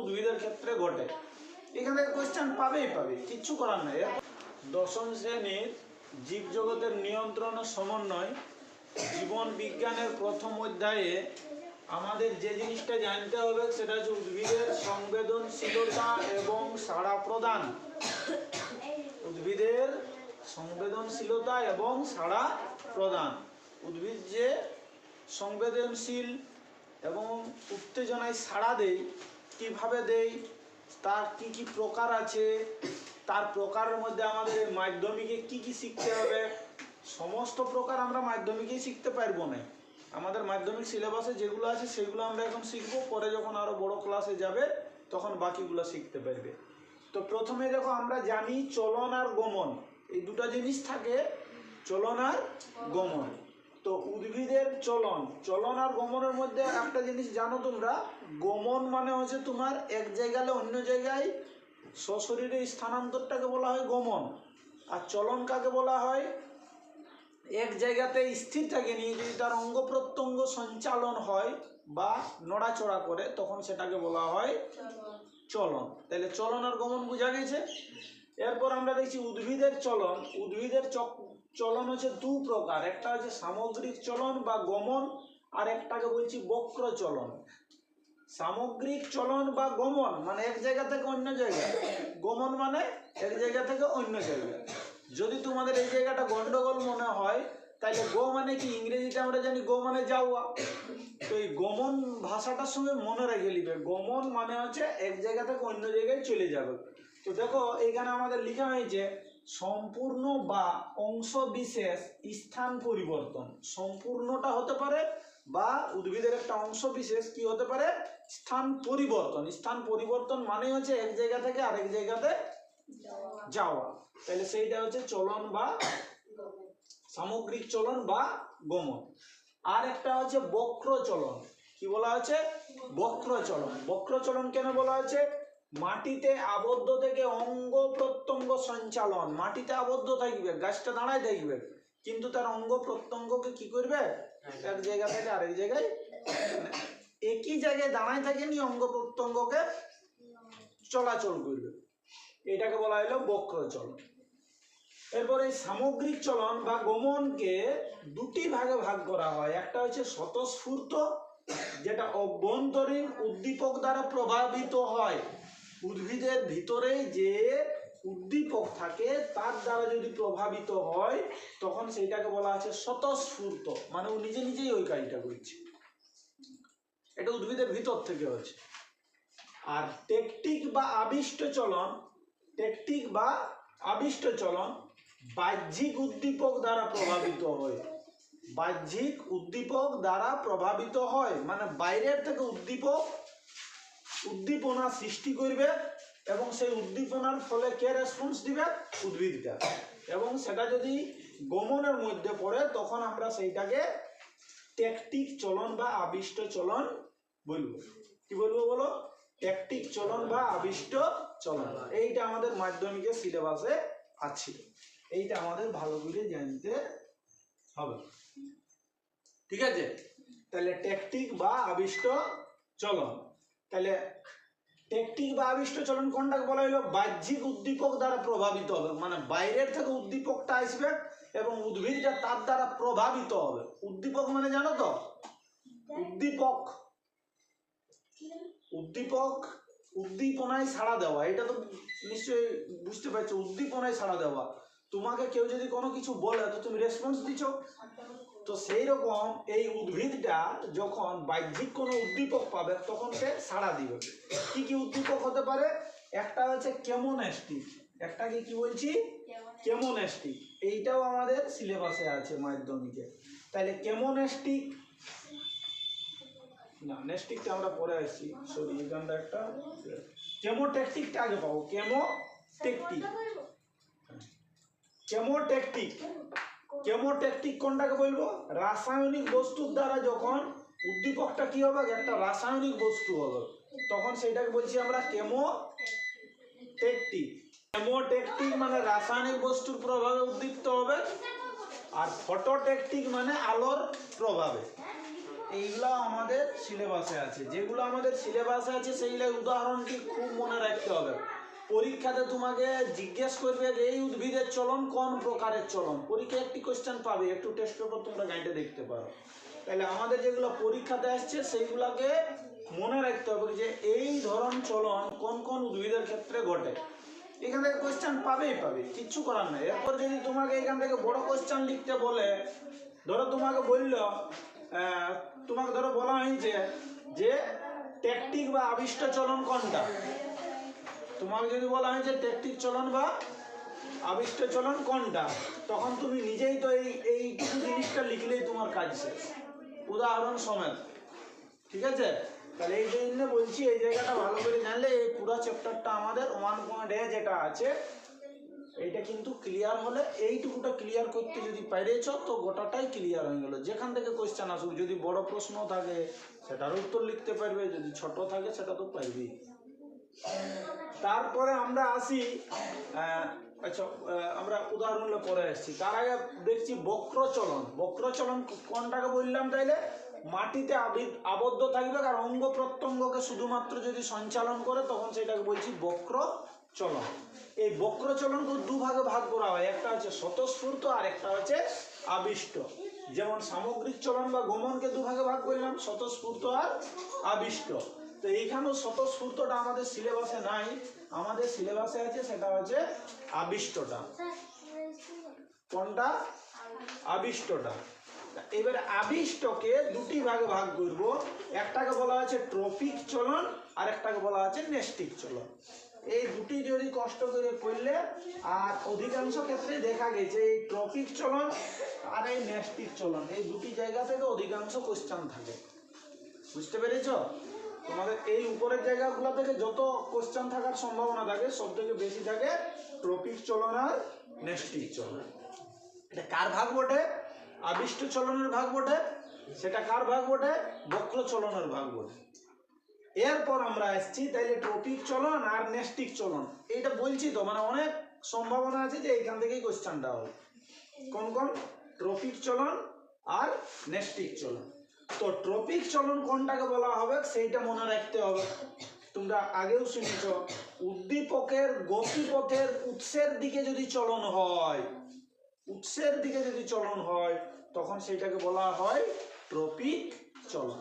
উদ্ভিদের ক্ষেত্রে ঘটে। এখানে কোয়েশ্চেন পাবেই পাবে, কিচ্ছু করার নাই। দশম শ্রেণির জীবজগতের নিয়ন্ত্রণ ও সমন্বয় জীবন বিজ্ঞানের প্রথম অধ্যায়ে আমাদের যে জিনিসটা জানতে হবে সেটা হচ্ছে উদ্ভিদের সংবেদনশীলতা এবং সাড়া প্রদান। উদ্ভিদের সংবেদনশীলতা এবং সাড়া প্রদান। উদ্ভিদ যে সংবেদনশীল এবং উত্তেজনায় সাড়া দেয় কীভাবে দেয় তার কি কি প্রকার আছে, তার প্রকারের মধ্যে আমাদের মাধ্যমিকে কি কি শিখতে হবে, সমস্ত প্রকার আমরা মাধ্যমিকেই শিখতে পারব না। আমাদের মাধ্যমিক সিলেবাসে যেগুলো আছে সেগুলো আমরা এখন শিখব, পরে যখন আরও বড় ক্লাসে যাবে, তখন বাকিগুলো শিখতে পারবে। তো প্রথমে দেখো আমরা জানি চলন আর গমন। এই দুটো জিনিস থাকে, চলন আর গমন। তো উদ্ভিদের চলন চলন আর গমনের মধ্যে একটা জিনিস জানো তোমরা? গমন মানে হচ্ছে তোমার এক জায়গায় অন্য জায়গায় সশরীরে স্থানান্তরটাকে বলা হয় গমন। আর চলন কাকে বলা হয়? এক জায়গাতে স্থির থাকে নিয়ে যদি তার অঙ্গ প্রত্যঙ্গ সঞ্চালন হয় বা নড়াচড়া করে, তখন সেটাকে বলা হয় চলন। তাহলে চলন আর গমন বোঝা গেছে? এরপর আমরা দেখছি উদ্ভিদের চলন। উদ্ভিদের চক- চলন হচ্ছে দু প্রকার। একটা হচ্ছে সামগ্রিক চলন বা গমন, আর একটাকে বলছি বক্র চলন। সামগ্রিক চলন বা গমন মানে এক জায়গা থেকে অন্য জায়গায়। গমন মানে এক জায়গা থেকে অন্য জায়গায়। যদি তোমাদের এই জায়গাটা গন্ডগোল মনে হয় তাহলে গো মানে কি? ইংরেজিতে আমরা জানি গো মানে যাওয়া। তো এই গমন ভাষাটার সঙ্গে মনে রেখে নিবে গমন মানে হচ্ছে এক জায়গা থেকে অন্য জায়গায় চলে যাবে। তো দেখো, এখানে আমাদের লেখা হয়েছে সম্পূর্ণ বা অংশ বিশেষ স্থান পরিবর্তন। সম্পূর্ণটা হতে পারে বা উদ্ভিদের একটা অংশ বিশেষ কি হতে পারে? স্থান পরিবর্তন। স্থান পরিবর্তন মানে হচ্ছে এক জায়গা থেকে আরেক জায়গাতে যাওয়া। তাহলে সেইটা হচ্ছে চলন বা সামগ্রিক চলন বা গমন আর একটা হচ্ছে বক্র চলন কি বলা আছে বক্র চলন বক্র চলন কেন বলা আছে মাটিতে আবদ্ধ থেকে অঙ্গ প্রত্যঙ্গ সঞ্চালন। মাটিতে আবদ্ধ থাকবে গাছটা দাঁড়ায় থাকবে। কিন্তু তার অঙ্গ প্রত্যঙ্গকে কি করবে? এক জায়গা থেকে আরেক জায়গায় মানে একই জায়গায় দাঁড়ায় থাকেনি অঙ্গ প্রত্যঙ্গকে চলাচল করবে। এটাকে বলা হলো বক্র চলন এরপরে এই সামগ্রিক চলন বা গমনকে দুটি ভাগে ভাগ করা হয়। একটা হচ্ছে স্বতঃস্ফূর্ত যেটা অভ্যন্তরীণ উদ্দীপক দ্বারা প্রভাবিত হয়। উদ্ভিদের ভিতরে যে উদ্দীপক থাকে, তার দ্বারা যদি প্রভাবিত হয়, তখন সেইটাকে বলা আছে স্বতঃস্ফূর্ত। মানে ও নিজে নিজেই ওই কাজটা করছে। এটা উদ্ভিদের ভিতর থেকে হচ্ছে আর টেকটিক বা আবিষ্ট চলন, টেকটিক বা আবিষ্ট চলন বাহ্যিক উদ্দীপক দ্বারা প্রভাবিত হয়। বাহ্যিক উদ্দীপক দ্বারা প্রভাবিত হয়। মানে বাইরের থেকে উদ্দীপক উদ্দীপনা সৃষ্টি করবে এবং সেই উদ্দীপনার ফলে কে রেসপন্স দিবে? উদ্ভিদটা। এবং সেটা যদি গমনের মধ্যে পড়ে, তখন আমরা সেইটাকে ট্যাকটিক চলন বা আবিষ্ট চলন বলব। কি বলব বলো? ট্যাকটিক চলন বা আবিষ্ট চলন। এইটা আমাদের মাধ্যমিকের সিলেবাসে আছে। এইটা আমাদের ভালো করে জানতে হবে। ঠিক আছে? তাহলে ট্যাকটিক বা আবিষ্ট চলন। তাহলে টেকটিক বা আবিষ্ট চলন কোনটাকে বলা হলো বাহ্যিক উদ্দীপক দ্বারা প্রভাবিত হবে মানে বাইরের থেকে উদ্দীপকটা আসবে এবং উদ্ভিদটা তার দ্বারা প্রভাবিত হবে। উদ্দীপক মানে জানো তো? উদ্দীপক। উদ্দীপক উদ্দীপনায় সাড়া দেওয়া, এটা তো নিশ্চয়ই বুঝতে পারছ, উদ্দীপনায় সাড়া দেওয়া। তোমাকে কেউ যদি কোনো কিছু বলে, তো তুমি রেসপন্স দিচ্ছ তো সেই রকম এই উদ্ভিদটা যখন বাহ্যিক কোনো উদ্দীপক পাবে তখন সে সাড়া দিবে। কি কি উদ্দীপক হতে পারে? একটা হচ্ছে কেমোনেস্টিক একটাকে কি বলছি? কেমোনেস্টিক। এইটাও আমাদের সিলেবাসে আছে মাধ্যমিকে। তাহলে কেমোনেস্টিক না নেস্টিকটা আমরা পরে আসছি। সরি এখানটা একটা কেমোটেকটিকটা আগে পাবো। কেমোটেকটিক। কেমোটেকটিক। কেমোটেকটিক কোনটাকে বলব? রাসায়নিক বস্তুর দ্বারা যখন উদ্দীপকটা কি হবে? একটা রাসায়নিক বস্তু হবে। তখন সেটাকে বলছি আমরা কেমো টেকটিক কেমোটেকটিক মানে রাসায়নিক বস্তুর প্রভাবে উদ্দীপ্ত হবে আর ফটোটেকটিক মানে আলোর প্রভাবে। এইগুলা আমাদের সিলেবাসে আছে। যেগুলো আমাদের সিলেবাসে আছে সেইগুলো উদাহরণটি খুব মনে রাখতে হবে। পরীক্ষাতে তোমাকে জিজ্ঞেস করবে যে এই উদ্ভিদের চলন কোন প্রকারের চলন? পরীক্ষায় একটি কোয়েশ্চেন পাবে, একটু টেস্ট পেপার তোমরা গাইডে দেখতে পারো। তাহলে আমাদের যেগুলো পরীক্ষাতে আসছে সেইগুলোকে মনে রাখতে হবে যে এই ধরন চলন কোন কোন উদ্ভিদের ক্ষেত্রে ঘটে। এখান থেকে কোয়েশ্চেন পাবেই পাবে, কিচ্ছু করার নাই। এরপর যদি তোমাকে এখান থেকে বড় কোশ্চেন লিখতে বলে, ধরো তোমাকে বলল তোমাকে ধরো বলা হয়েছে যে ট্যাকটিক বা আবিষ্ট চলন কোনটা? তোমাকে যদি বলা হয়েছে ট্যাকটিক চলন বা আবিষ্ট চলন কোনটা? তখন তুমি নিজেই তো এই এই জিনিসটা লিখলেই তোমার কাজ শেষ। উদাহরণ সমেত। ঠিক আছে? তাহলে এই জন্য বলছি, এই জায়গাটা ভালো করে জানলে এই পুরো চ্যাপ্টারটা আমাদের ওয়ান পয়েন্ট এ যেটা আছে, এইটা কিন্তু ক্লিয়ার হলে এইটুকুটা ক্লিয়ার করতে যদি পেরেছ, তো গোটাটাই ক্লিয়ার হয়ে গেল। যেখান থেকে কোশ্চেন আসুক, যদি বড় প্রশ্ন থাকে, সেটার উত্তর লিখতে পারবে, যদি ছোট থাকে, সেটা তো পারবেই তারপরে আমরা আসি আচ্ছা আমরা উদাহরণে পরে আসছি। তার আগে দেখছি বক্রচলন। বক্রচলন কোনটাকে বললাম তাইলে? মাটিতে আবি- আবদ্ধ থাকবে আর অঙ্গ প্রত্যঙ্গকে শুধুমাত্র যদি সঞ্চালন করে, তখন সেটাকে বলছি বক্র চলন এই বক্র চলনকে দু ভাগে ভাগ করা হয়। একটা হচ্ছে স্বতঃস্ফূর্ত আর একটা হচ্ছে আবিষ্ট। যেমন সামগ্রিক চলন বা গমনকে দুভাগে ভাগ করলাম, স্বতঃস্ফূর্ত আর আবিষ্ট। তো এইখানেও স্বতঃস্ফূর্তটা আমাদের সিলেবাসে নাই। আমাদের সিলেবাসে আছে, সেটা হচ্ছে আবিষ্টটা। কোনটা? আবিষ্টটা। এবারে আবিষ্টকে দুটি ভাগে ভাগ করব। একটাকে বলা আছে ট্রপিক চলন, আর একটাকে বলা আছে নেস্টিক চলন। এই দুটি যদি কষ্ট করে করলে, আর অধিকাংশ ক্ষেত্রে দেখা গেছে এই ট্রপিক চলন আর এই নেস্টিক চলন। এই দুটি জায়গা থেকে অধিকাংশ কোশ্চান থাকে। বুঝতে পেরেছ? তোমাদের এই উপরের জায়গাগুলো থেকে যত কোশ্চেন থাকার সম্ভাবনা থাকে সব থেকে বেশি থাকে ট্রপিক চলন আর নেস্টিক চলন। এটা কার ভাগ বটে? আবিষ্ট চলনের ভাগ বটে। সেটা কার ভাগ বটে? বক্র চলনের ভাগ বটে। এরপর আমরা আসছি তাইলে ট্রপিক চলন আর নেস্টিক চলন। এইটা বলছি তো মানে অনেক সম্ভাবনা আছে যে এইখান থেকেই কোশ্চেনটা হবে। কোন কোন? ট্রপিক চলন আর নেস্টিক চলন। তো ট্রপিক চলন কোনটাকে বলা হবে, সেইটা মনে রাখতে হবে। তোমরা আগেও শুনেছ, উদ্দীপকের, গতিপথের উৎসের দিকে যদি চলন হয়, উৎসের দিকে যদি চলন হয়, তখন সেটাকে বলা হয় ট্রপিক চলন।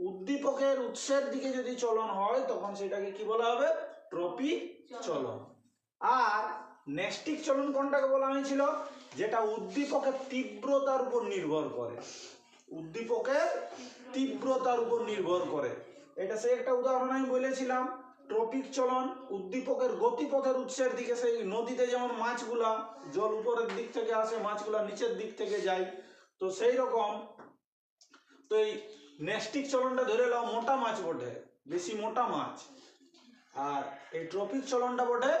উদ্দীপকের উৎসের দিকে যদি চলন হয়, তখন সেটাকে কি বলা হবে? ট্রপিক চলন। আর নেস্টিক চলন কোনটাকে বলা হয়েছিল? যেটা উদ্দীপকের তীব্রতার উপর নির্ভর করে। উদ্দীপকের তীব্রতার উপর নির্ভর করে। এটা সেই একটা উদাহরণ আমি বলেছিলাম, ট্রপিক চলন উদ্দীপকের গতিপথের উৎসের দিকে, সেই নদীতে যেমন মাছগুলা জল উপরের দিক থেকে আসে, মাছগুলা নিচের দিক থেকে যায়, তো সেই রকম তো এই নেস্টিক চলনটা ধরে নাও, মোটা মাছ বটে, বেশি মোটা মাছ। আর এই ট্রপিক চলনটা বটে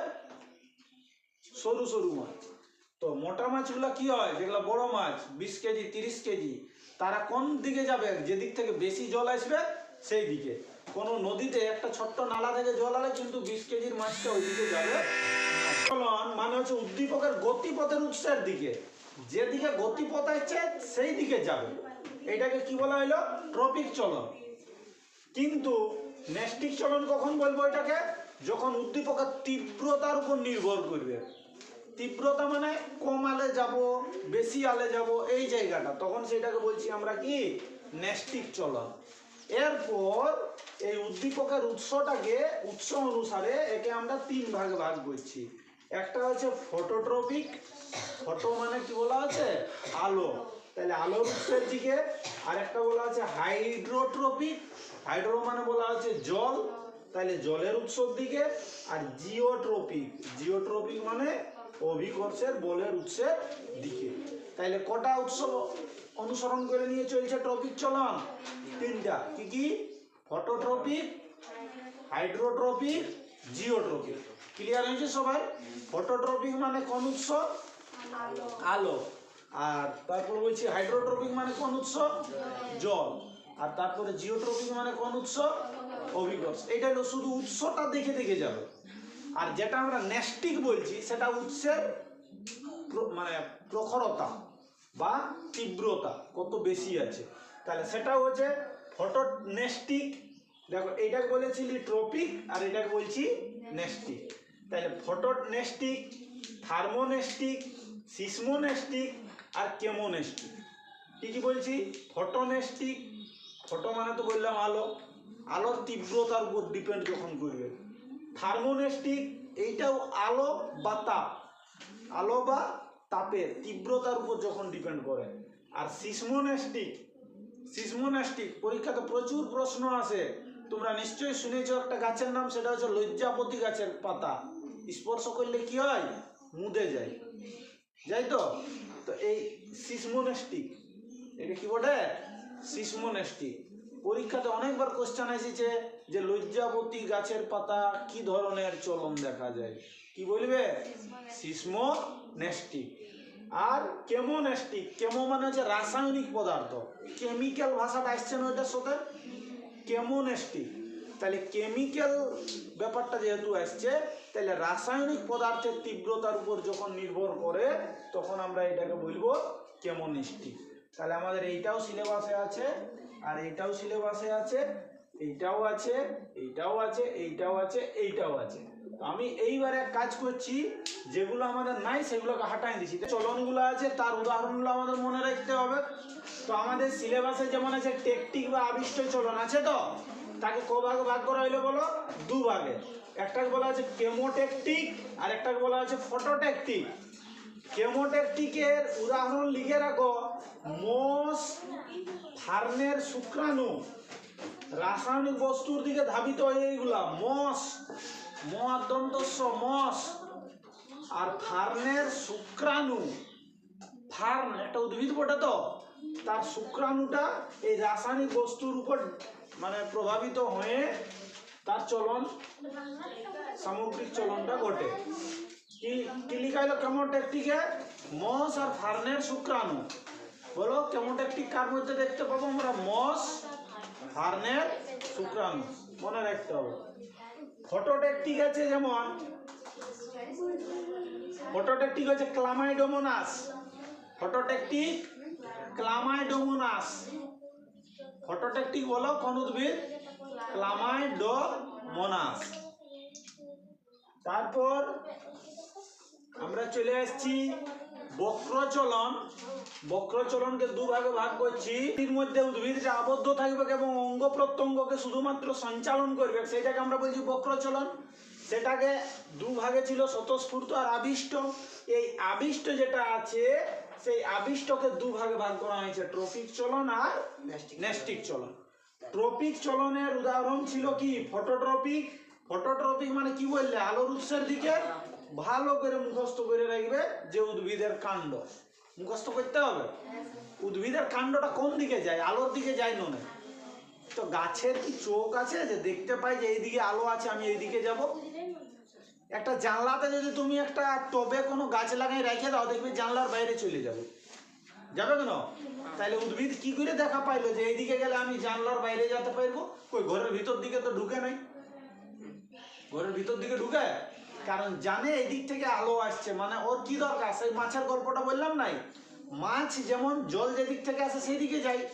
সরু সরু মাছ। তো মোটা মাছগুলো কি হয়? যেগুলো বড় মাছ, বিশ কেজি, তিরিশ কেজি তারা কোন দিকে যাবে? যেদিক থেকে বেশি জল আসবে, সেই দিকে। কোনো নদীতে একটা ছোট্ট নালা থেকে জল আলে কিন্তু বিশ কেজির মাছটা ওই দিকে যাবে। চলন মানে হচ্ছে উদ্দীপকের গতিপথের উৎসের দিকে। যেদিকে গতিপথ আছে, সেই দিকে যাবে। এটাকে কি বলা হলো ট্রপিক চলন। কিন্তু নেস্টিক চলন কখন বলব এটাকে? যখন উদ্দীপকের তীব্রতার উপর নির্ভর করবে। তীব্রতা মানে কম আলে যাব, বেশি আলে যাব, এই জায়গাটা। তখন সেটাকে বলছি আমরা কি? নেস্টিক চলন। এরপর এই উদ্দীপকের উৎসটাকে, উৎস অনুসারে একে আমরা তিন ভাগে ভাগ করছি। একটা হচ্ছে ফটোট্রপিক ফটো মানে কি বলা আছে? আলো। তাহলে আলোর উৎসের দিকে আর একটা বলা আছে হাইড্রোট্রপিক হাইড্রো মানে বলা আছে জল। তাহলে জলের উৎসর দিকে, আর জিওট্রপিক জিওট্রপিক মানে অভিকর্ষের বলের উৎসের দিকে। তাইলে কটা উৎস অনুসরণ করে নিয়ে চলছে ট্রপিক চলন। তিনটা। কি কি? Phototropic, hydrotropic, geotropic. ক্লিয়ার হয়েছে সবাই? ফটোট্রপিক মানে কোন উৎস? আলো। আর তারপর বলছি হাইড্রোট্রপিক মানে কোন উৎস? জল। আর তারপরে জিওট্রপিক মানে কোন উৎস? অভিকর্ষ। এটা হলো শুধু উৎসটা দেখে দেখে যাবে। আর যেটা আমরা নেস্টিক বলছি, সেটা উৎসের মানে প্রখরতা বা তীব্রতা, কত বেশি আছে। তাহলে সেটা হচ্ছে ফটোনেস্টিক দেখো এইটাকে বলেছিলি ট্রপিক, আর এটাকে বলছি নেস্টিক তাহলে ফটোনেস্টিক থার্মোনেস্টিক সিসমোনেস্টিক আর কেমোনেস্টিক কি কি বলছি ফটোনেস্টিক ফটো মানে তো বললাম আলো। আলোর তীব্রতার উপর ডিপেন্ড যখন করবে। থার্মোনেস্টিক এইটাও আলো বা তাপ। আলো বা তাপের তীব্রতার উপর যখন ডিপেন্ড করে। আর সিসমোনেস্টিক সিসমোনেস্টিক পরীক্ষাতে প্রচুর প্রশ্ন আসে। তোমরা নিশ্চয়ই শুনেছো একটা গাছের নাম, সেটা হচ্ছে লজ্জাপতি গাছের পাতা। স্পর্শ করলে কি হয়? মুদে যায়। যাই তো? তো এই সিসমোনেস্টিক, এটা কি বটে? সিসমোনেস্টিক। পরীক্ষাতে অনেকবার কোশ্চেন এসেছে যে লজ্জাপতি গাছের পাতা কি ধরনের চলন দেখা যায়? কি বলবে? সিসমোনেস্টিক আর কেমোনেস্টিক কেমো মানে হচ্ছে রাসায়নিক পদার্থ। কেমিক্যাল ভাষাটা আসছে না ওইটার সাথে? কেমোনেস্টিক তাহলে কেমিক্যাল ব্যাপারটা যেহেতু আসছে, তাহলে রাসায়নিক পদার্থের তীব্রতার উপর যখন নির্ভর করে, তখন আমরা এটাকে বলব কেমোনিস্টিক তাহলে আমাদের এইটাও সিলেবাসে আছে, আর এইটাও সিলেবাসে আছে এইটাও আছে এইটাও আছে এইটাও আছে এইটাও আছে। তো আমি এইবারে এক কাজ করছি, যেগুলো আমাদের নাই সেগুলোকে হাঁটাই দিচ্ছি। চলনগুলো আছে, তার উদাহরণগুলো আমাদের মনে রাখতে হবে। তো আমাদের সিলেবাসে যেমন আছে টেকটিক বা আবিষ্ট চলন, আছে তো? তাকে ক ভাগে ভাগ করা হইল বলো? দু ভাগে। একটাকে বলা আছে কেমোটেকটিক আর একটাকে বলা আছে ফটোটেকটিক কেমোটেকটিকের উদাহরণ লিখে রাখো মোষ ফার্নের শুক্রাণু। রাসায়নিক বস্তুর দিকে ধাবিত এইগুলা, মস মদন্তস্য মস। আর ফার্নের শুক্রাণু, ফার্ন একটা উদ্ভিদ বটে তো, তার শুক্রাণুটা এই রাসায়নিক বস্তুর উপর মানে প্রভাবিত হয়ে তার চলন, সামগ্রিক চলনটা ঘটে। কি কি লিখা হলো কেমোটেকটিকে? মস আর ফার্নের শুক্রাণু। বলো কেমোটেকটিক কার মধ্যে দেখতে পাবো আমরা? মস ফার্নের শুক্রাণু, মনে রাখতে হবে। ফটোটেকটিক আছে যেমন? ফটোটেকটিক হচ্ছে ক্লামাইডোমোনাস। ফটোটেকটিক ক্লামাইডোমোনাস। ফটোটেকটিক বলো কোন উদ্ভিদ ক্লামাইডোমোনাস। তারপর আমরা চলে আসছি বক্রচলন। বক্রচলনকে দু ভাগে ভাগ করছি। এর মধ্যে উদ্ভিদটা আবদ্ধ থাকবে এবং অঙ্গ প্রত্যঙ্গকে শুধুমাত্র সঞ্চালন করবে। সেটাকে আমরা বলছি বক্রচলন। সেটাকে দু ভাগে ছিল স্বতঃস্ফূর্ত আর আবিষ্ট। এই আবিষ্ট যেটা আছে সেই আবিষ্টকে দু ভাগে করা হয়েছে। ট্রপিক চলন আর নেস্টিক চলন। ট্রপিক চলনের উদাহরণ ছিল কি? ফটোট্রপিক ফটোট্রপিক মানে কি বললে? আলোর উৎসের দিকে। ভালো করে মুখস্থ করে রাখবে যে উদ্ভিদের কাণ্ড। মুখস্থ করতে হবে? উদ্ভিদের কাণ্ডটা কোন দিকে যায়? আলোর দিকে যায় নয়। তো গাছের কি চোখ আছে? যে দেখতে পাই যে এইদিকে আলো আছে, আমি এইদিকে যাব। একটা জানলাতে যদি তুমি একটা টবে কোনো গাছ লাগাই রেখে দাও, দেখবে জানলার বাইরে চলে যাবে। যাবে কেন? তাহলে উদ্ভিদ কি করে দেখা পাইলো যে এইদিকে গেলে আমি জানলার বাইরে যেতে পারব? ওই ঘরের ভিতর দিকে তো ঢুকে নাই। ঘরের ভিতর দিকে ঢুকে? কারণ জানে এই দিক থেকে আলো আসছে মানে ওর কি দরকার? সেই মাছের গল্পটা বললাম নাই। মাছ যেমন জল যেদিক থেকে আসে সেই দিকে যায়।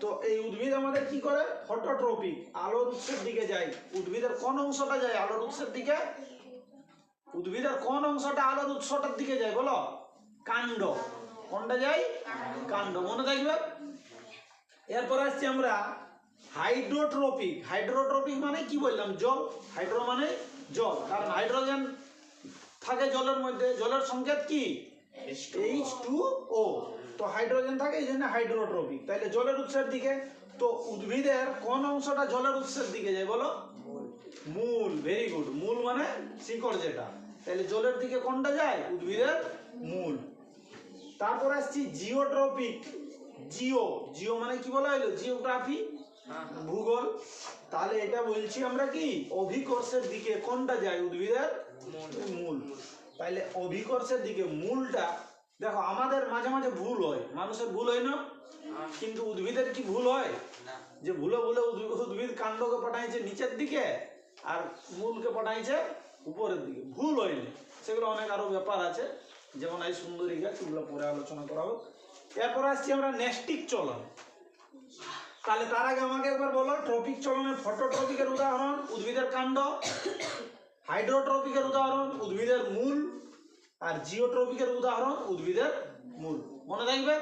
তো এই উদ্ভিদ আমাদের কি করে? ফটোট্রপিক, আলোর উৎসের দিকে যায়। উদ্ভিদের কোন অংশটা যায় আলোর উৎসের দিকে? উদ্ভিদের কোন অংশটা আলোর উৎসটার দিকে যায় বলো? কাণ্ড। কোনটা যায়? কাণ্ড। মনে থাকবে? এরপর আসছি আমরা হাইড্রোট্রপিক। হাইড্রোট্রপিক মানে কি বললাম? জল। হাইড্রো মানে জল। কারণ হাইড্রোজেন থাকে জলের মধ্যে। জলের সংকেত কি? টু ও তো হাইড্রোজেন থাকে, এই জন্য হাইড্রোট্রপিক তাইলে জলের উৎসের দিকে। তো উদ্ভিদের কোন অংশটা জলের উৎসের দিকে যায় বলো? মূল। ভেরি গুড মূল মানে শিকড় যেটা। তাহলে জলের দিকে কোনটা যায়? উদ্ভিদের মূল। তারপর আসছি জিওট্রপিক জিও। জিও মানে কি বলা হলো জিওগ্রাফি। ভূগোল। তাহলে এটা বলছি আমরা কি? অভিকর্ষের দিকে কোনটা যায় উদ্ভিদের? মূল। তাহলে অভিকর্ষের দিকে মূলটা দেখো আমাদের মাঝে মাঝে ভুল হয়। মানুষের ভুল হয় না? কিন্তু উদ্ভিদের কি ভুল হয়? যে ভুলে ভুলে উদ্ভিদ কাণ্ডকে পাঠাইছে নিচের দিকে আর মূলকে পাঠাইছে উপরের দিকে। ভুল হয়নি। সেগুলো অনেক আরও ব্যাপার আছে। যেমন এই সুন্দরী গাছ এগুলো পরে আলোচনা করা হোক। এরপর আসছি আমরা নেস্টিক চলন। তাহলে তার আগে আমাকে একবার বলো ট্রপিক চলনের ফটোট্রপিকের উদাহরণ, উদ্ভিদের কাণ্ড হাইড্রোট্রপিকের উদাহরণ, উদ্ভিদের মূল, আর জিওট্রপিকের উদাহরণ, উদ্ভিদের মূল। মনে থাকবে?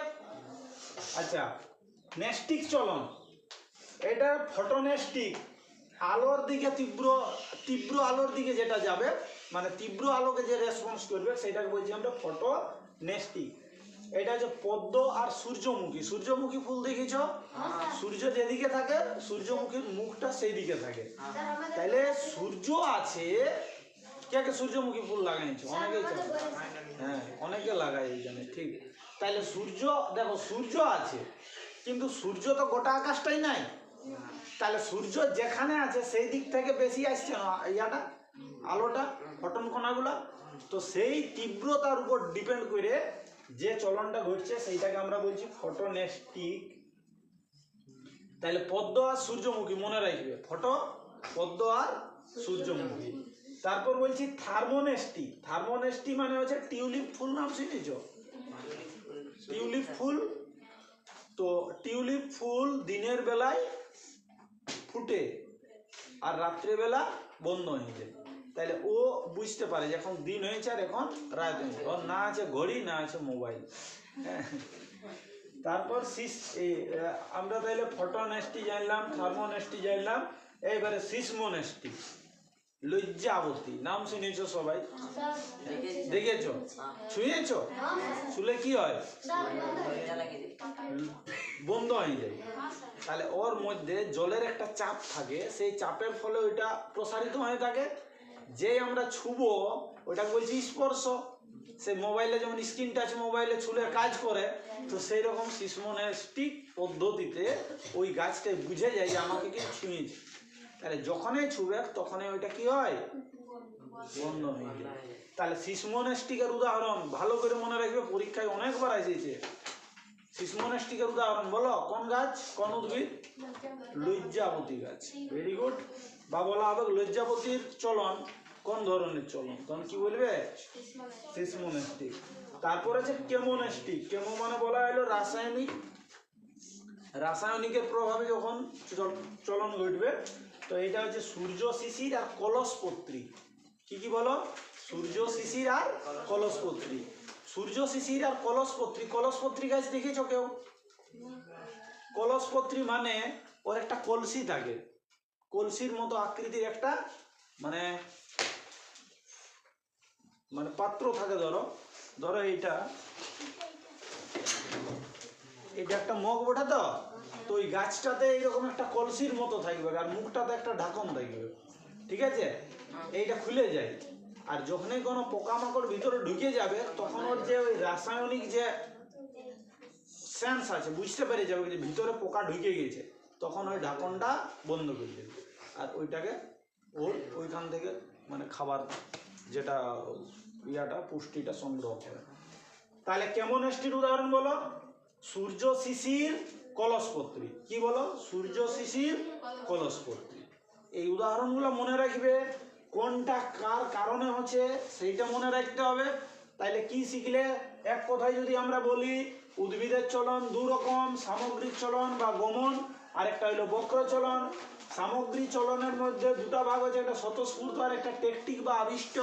আচ্ছা নেস্টিক চলন। এটা ফটোনেস্টিক আলোর দিকে তীব্র তীব্র আলোর দিকে যেটা যাবে মানে তীব্র আলোকে যে রেসপন্স করবে, সেটাকে বলছি আমরা ফটো নেস্টিক এটা হচ্ছে পদ্ম আর সূর্যমুখী। সূর্যমুখী ফুল দেখিছ সূর্য যেদিকে থাকে সূর্যমুখীর মুখটা সেই দিকে থাকে তাহলে সূর্য আছে কে কে সূর্যমুখী ফুল লাগাইছো? অনেকেই তো হ্যাঁ অনেকে লাগায় এইখানে ঠিক। তাহলে সূর্য দেখো সূর্য আছে কিন্তু সূর্য তো গোটা আকাশটাই নাই। তাহলে সূর্য যেখানে আছে সেই দিক থেকে বেশি আসছে না ইয়াটা আলোটা ফটন কণাগুলা তো সেই তীব্রতার উপর ডিপেন্ড করে যে চলনটা ঘটছে সেইটাকে আমরা বলছি ফটোনেস্টিক। তাহলে পদ্ম আর সূর্যমুখী মনে রাখবে। ফটো, পদ্ম আর সূর্যমুখী। তারপর বলছি থার্মোনেস্টি থার্মোনেস্টি মানে হচ্ছে টিউলিপ ফুল নাম শুনেছ? টিউলিপ ফুল। তো টিউলিপ ফুল দিনের বেলায় ফুটে আর রাত্রেবেলা বন্ধ হয়ে যায়। তাহলে ও বুঝতে পারে যে এখন দিন হয়েছে আর এখন রাত হয়েছে। ওর না আছে ঘড়ি, না আছে মোবাইল। তারপর সিস এই আমরা তাহলে ফটোনেস্টি জানলাম, থার্মোনেস্টি জানলাম, এইবারে সিসমোনেস্টি। লজ্জাবতী নাম শুনেছ সবাই? দেখেছ? ছুঁয়েছো? শুলে কি হয়? বন্ধ হয়ে যায়। তাহলে ওর মধ্যে জলের একটা চাপ থাকে। সেই চাপের ফলে ওইটা প্রসারিত হয়ে থাকে। যে আমরা ছুবো ওটা বলছি স্পর্শ। সে মোবাইলে যেমন স্ক্রিন টাচ মোবাইলে ছুলে কাজ করে, তো সেই রকম সিসমোনেস্টিক পদ্ধতিতে ওই গাছটা বুঝে যায় যে আমাকে কি ছুঁয়েছে। তাহলে যখনই ছুবে, তখনই ওইটা কি হয়? বন্ধ হয়ে যায়। তাহলে সিসমোনেস্টিকের উদাহরণ, ভালো করে মনে রাখবে, পরীক্ষায় অনেকবার এসেছে সিসমোনেস্টিকের উদাহরণ বলো, কোন গাছ? কোন উদ্ভিদ? লজ্জাপতি গাছ। ভেরি গুড বা বলা হবে লজ্জাপতির চলন। কোন ধরনের চলন? তখন কি বলবে? সিসমোনেস্টিক। তারপর আছে কেমোনেস্টিক। কেমো মানে বলা হলো রাসায়নিক রাসায়নিকের প্রভাবে যখন চল- চলন ঘটবে, তো এটা হচ্ছে সূর্য শিশির আর কলসপত্রী। কি কি বলো? সূর্য শিশির আর কলসপত্রী। সূর্য শিশির আর কলসপত্রী। কলসপত্রী গাছ দেখেছ কেউ? কলসপত্রী মানে ওর একটা কলসি থাকে। কলসির মতো আকৃতির একটা মানে মানে পাত্র থাকে ধরো ধরো এইটা। এটা একটা মগ ওঠা তো? তো ওই গাছটাতে এইরকম একটা কলসির মতো থাকবে আর মুখটাতে একটা ঢাকন থাকবে। ঠিক আছে? এইটা খুলে যায়। আর যখনই কোনো পোকামাকড় ভিতরে ঢুকে যাবে, তখন ওর যে ওই রাসায়নিক যে সেন্স আছে, বুঝতে পেরে যাবে যে ভিতরে পোকা ঢুকে গেছে, তখন ওই ঢাকনটা বন্ধ করে দেবে। আর ওইটাকে ওর ওইখান থেকে মানে খাবার যেটা ইয়াটা, পুষ্টিটা সংগ্রহ করে। তাহলে কেমন এসটির উদাহরণ বলো? সূর্য শিশির, কলসপত্রী। কি বলো? সূর্য শিশির, কলসপত্রী। এই উদাহরণগুলো মনে রাখবে, কোনটা কার কারণে হচ্ছে, সেইটা মনে রাখতে হবে। তাইলে কি শিখলে? এক কথায় যদি আমরা বলি, উদ্ভিদের চলন দু রকম সামগ্রিক চলন বা গমন আরেকটা বক্র চলন। সামগ্রিক চলনের মধ্যে দুটা ভাগ হচ্ছে, একটা স্বতঃস্ফূর্ত আর একটা টেকটিক বা আবিষ্ট।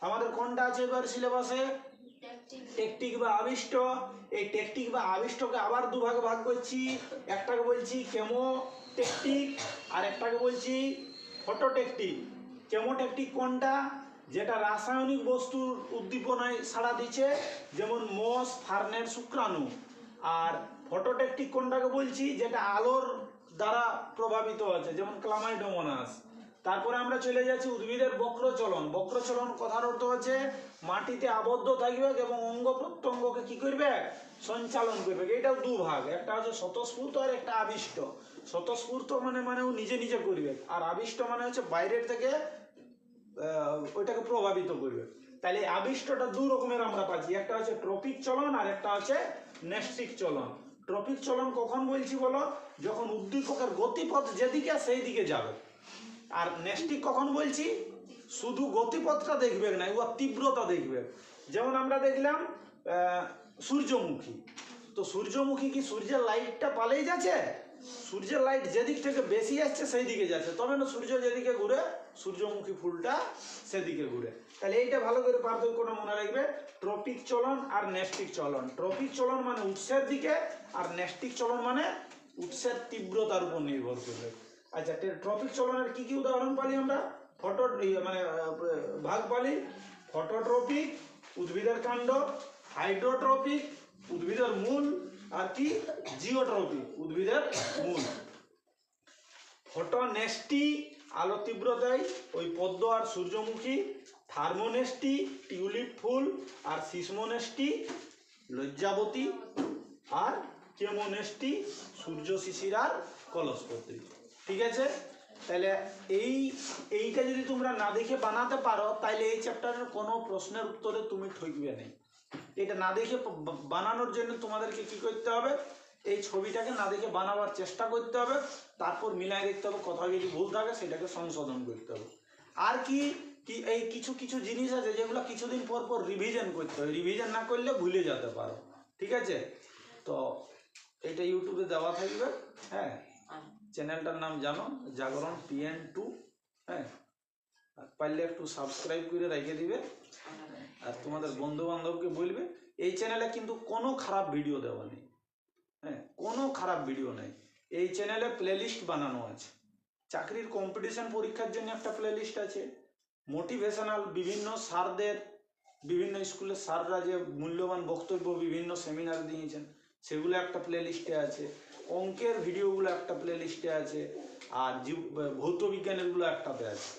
আমাদের কোনটা আছে এবার সিলেবাসে? টেকটিক বা আবিষ্ট। এই টেকটিক বা আবিষ্টকে আবার দুভাগে ভাগ করছি। একটাকে বলছি কেমো টেকটিক আর একটাকে বলছি ফটো টেকটিক কেমো টেকটিক কোনটা? যেটা রাসায়নিক বস্তুর উদ্দীপনায় সাড়া দিচ্ছে, যেমন মোষ, ফার্নের শুক্রাণু। আর ফটোটেকটিক কোনটাকে বলছি? যেটা আলোর দ্বারা প্রভাবিত আছে, যেমন ক্লামাইডোমোনাস। তারপরে আমরা চলে যাচ্ছি উদ্ভিদের বক্রচলন। বক্রচলন কথার অর্থ হচ্ছে মাটিতে আবদ্ধ থাকবে এবং অঙ্গ প্রত্যঙ্গকে কি করবে? সঞ্চালন করবে। এটাও দু ভাগ। একটা হচ্ছে স্বতঃস্ফূর্ত আর একটা আবিষ্ট। স্বতঃস্ফূর্ত মানে মানে ও নিজে নিজে করবে। আর আবিষ্ট মানে হচ্ছে বাইরের থেকে ওইটাকে প্রভাবিত করবে। তাহলে আবিষ্টটা দু রকমের আমরা পাচ্ছি। একটা হচ্ছে ট্রপিক চলন আর একটা হচ্ছে নেস্টিক চলন। ট্রপিক চলন কখন বলছি বলো? যখন উদ্দীপকের গতিপথ যেদিকে সেই দিকে যাবে। আর নেস্টিক কখন বলছি? শুধু গতিপথটা দেখবে না ও তীব্রতা দেখবে। যেমন আমরা দেখলাম সূর্যমুখী। তো সূর্যমুখী কি সূর্যের লাইটটা পালেই যাচ্ছে? সূর্যের লাইট যেদিক থেকে বেশি আসছে সেই দিকে যাচ্ছে। তবে না সূর্য যেদিকে ঘুরে, সূর্যমুখী ফুলটা সেদিকে ঘুরে। তাহলে এইটা ভালো করে পার্থক্যটা মনে রাখবে। ট্রপিক চলন আর নেস্টিক চলন। ট্রপিক চলন মানে উৎসের দিকে আর নেস্টিক চলন মানে উৎসের তীব্রতার উপর নির্ভর করবে। আচ্ছা ট্রপিক চলনের কি কি উদাহরণ পালি আমরা? ফটো মানে ভাগ পালি। ফটোট্রপিক, উদ্ভিদের কাণ্ড। হাইড্রোট্রপিক, উদ্ভিদের মূল। আর কি? জিওট্রপিক, উদ্ভিদের মূল। ফটো ফটোনেস্টি, আলো তীব্রতায়, ওই পদ্ম আর সূর্যমুখী। থার্মোনেস্টি টিউলিপ ফুল আর সিসমোনেস্টি লজ্জাবতী আর কেমোনেস্টি সূর্য শিশির আর কলসপত্রী ঠিক আছে? তাহলে এই, এইটা যদি তোমরা না দেখে বানাতে পারো, তাহলে এই চ্যাপ্টারের কোনো প্রশ্নের উত্তরে তুমি ঠকবে না। এটা না দেখে বানানোর জন্য তোমাদেরকে কি করতে হবে? এই ছবিটাকে না দেখে বানাবার চেষ্টা করতে হবে। তারপর মিলাই দেখতে হবে, কোথাও যদি ভুল থাকে, সেটাকে সংশোধন করতে হবে। আর কি কি, এই কিছু কিছু জিনিস আছে যেগুলো কিছুদিন পর পর রিভিশন করতে হয়। রিভিশন না করলে ভুলে যেতে পারো। ঠিক আছে? তো এটা ইউটিউবে দেওয়া থাকবে। হ্যাঁ? চ্যানেলটার নাম জানো? জাগরণ পিএন টু হ্যাঁ? পারলে একটু সাবস্ক্রাইব করে রেখে দিবে। আর তোমাদের বন্ধু বান্ধবকে বলবে, এই চ্যানেলে কিন্তু কোনো খারাপ ভিডিও দেওয়া নেই। হ্যাঁ? কোনো খারাপ ভিডিও নেই। এই চ্যানেলে প্লেলিস্ট বানানো আছে। চাকরির কম্পিটিশন পরীক্ষার জন্য একটা প্লেলিস্ট আছে। মোটিভেশনাল বিভিন্ন স্যারদের, বিভিন্ন স্কুলের স্যাররা যে মূল্যবান বক্তব্য বিভিন্ন সেমিনার দিয়েছেন, সেগুলো একটা প্লেলিস্টে আছে, অঙ্কের ভিডিওগুলো একটা প্লেলিস্টে আছে, আর ভৌত বিজ্ঞানেরগুলো একটাতে আছে।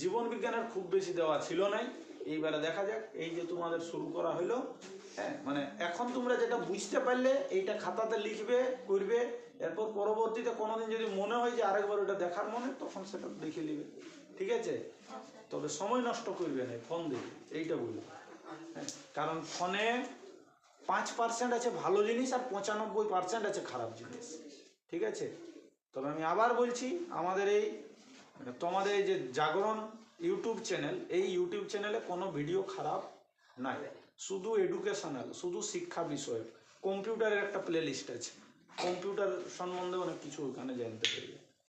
জীবন বিজ্ঞানের খুব বেশি দেওয়া ছিল নাই। এইবারে দেখা যাক, এই যে তোমাদের শুরু করা হলো হ্যাঁ মানে এখন তোমরা যেটা বুঝতে পারলে, এইটা খাতাতে লিখবে, করবে, এরপর পরবর্তীতে কোনোদিন যদি মনে হয় যে আরেকবার ওটা দেখার মনে, তখন সেটা দেখে নিবে। ঠিক আছে? তবে সময় নষ্ট করবে না ফোন দিবে এইটা বলব। হ্যাঁ কারণ ফোনে পাঁচ পার্সেন্ট আছে ভালো জিনিস আর পঁচানব্বই পার্সেন্ট আছে খারাপ জিনিস, ঠিক আছে? তবে আমি আবার বলছি, আমাদের এই মানে তোমাদের এই যে জাগরণ ইউটিউব চ্যানেল, এই ইউটিউব চ্যানেলে কোনো ভিডিও খারাপ নাই, শুধু এডুকেশনাল শুধু শিক্ষা বিষয়ক। কম্পিউটারের একটা প্লেলিস্ট আছে, কম্পিউটার সম্বন্ধে অনেক কিছু ওখানে জানতে পারবে।